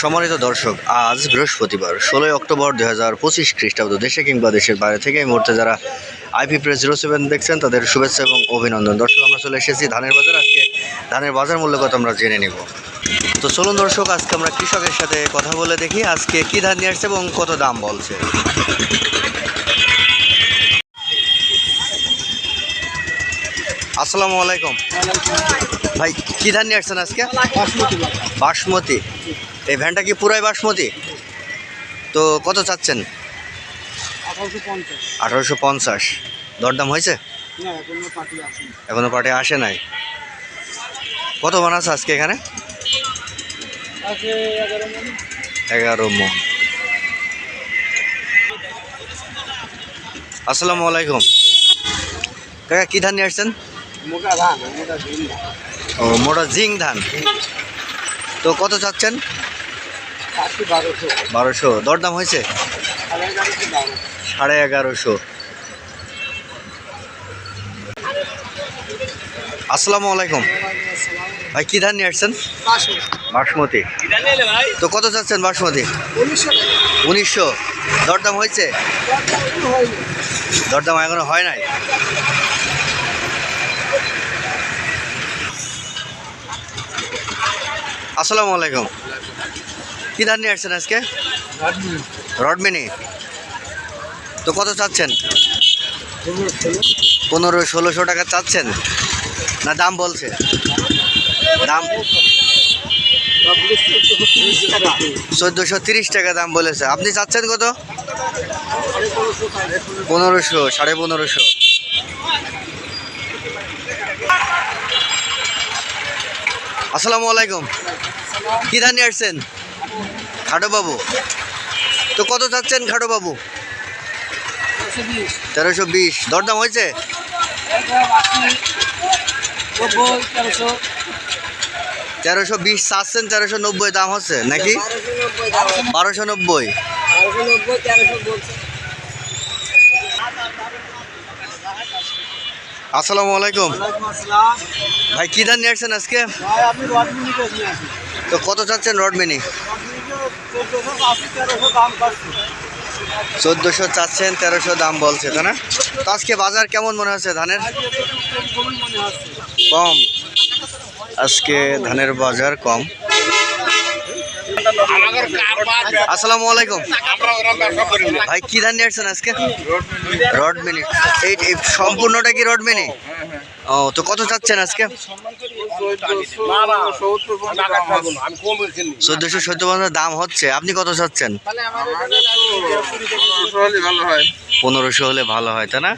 সম্মানিত দর্শক আজ বৃহস্পতিবার ষোলোই অক্টোবর দুই হাজার পঁচিশ খ্রিস্টাব্দ দেশে কিংবা দেশের বাইরে থেকে এই মুহূর্তে যারা আইপি প্রেস জিরো সেভেন দেখছেন তাদের শুভেচ্ছা এবং অভিনন্দন। দর্শক আমরা চলে এসেছি ধানের বাজার। আজকে ধানের বাজার মূল্য কত আমরা জেনে নিব। তো চলুন দর্শক আজকে আমরা কৃষকের সাথে কথা বলে দেখি আজকে কী ধান নিয়ে আসছে এবং কত দাম বলছে। আসসালামু আলাইকুম। ভাই কি ধান নিয়ে আসছেন আজকে? বাসমতি। এই ভ্যানটা কি পুরাই বাসমতি? তো কত চাচ্ছেন? আঠারোশো পঞ্চাশ। দরদাম হয়েছে? এখনও পার্টি আসে নাই। কত মান আছে আজকে এখানে? এগারো মন। আসসালামু আলাইকুম। কাকা কী ধান নিয়ে আসছেন? ও মোটা জিং ধান। তো কত চাচ্ছেন? বারোশো। দরদাম হয়েছে? সাড়ে এগারোশো আসসালামু আলাইকুম। ভাই কী ধান নিয়ে আসছেন? বাসমতি। তো কত চাচ্ছেন বাসমতি? উনিশশো। দরদাম হয়েছে? দরদাম এখনও হয় নাই? আসসালামু আলাইকুম। কী ধান নিয়ে আসছেন আজকে? রডমিনি। তো কত চাচ্ছেন? পনেরো, ষোলোশো টাকা চাচ্ছেন? না দাম বলছে? দাম চোদ্দোশো তিরিশ টাকা দাম বলেছে। আপনি চাচ্ছেন কত? পনেরোশো, সাড়ে পনেরোশো। আসসালামু আলাইকুম। কী ধান নিয়ে আসছেন? খাটো বাবু তো কত চাচ্ছেন খাটো বাবু তেরোশো বিশ। দরদাম হয়েছে? তেরোশো বিশ চাচ্ছেন, তেরোশো নব্বই দাম হচ্ছে, নাকি? বারোশো নব্বই। আসসালামু আলাইকুম। ভাই, কী ধান নিয়ে আসছেন আজকে? তো কত চাচ্ছেন রডমিনি? চোদ্দোশো চাচ্ছেন, তেরোশো দাম বলছে, তাই না? তো আজকে বাজার কেমন মনে হচ্ছে ধানের? কম। আজকে ধানের বাজার কম। আসসালামু আলাইকুম। ভাই, কি ধান নিয়ে আসছেন আজকে? রড মিনি এই, সম্পূর্ণটা কি রড মিনি ও, তো কত চাচ্ছেন আজকে? চোদ্দোশো চোদ্দ পঞ্চাশ দাম হচ্ছে। আপনি কত চাচ্ছেন? পনেরোশো হলে ভালো হয় তাই না?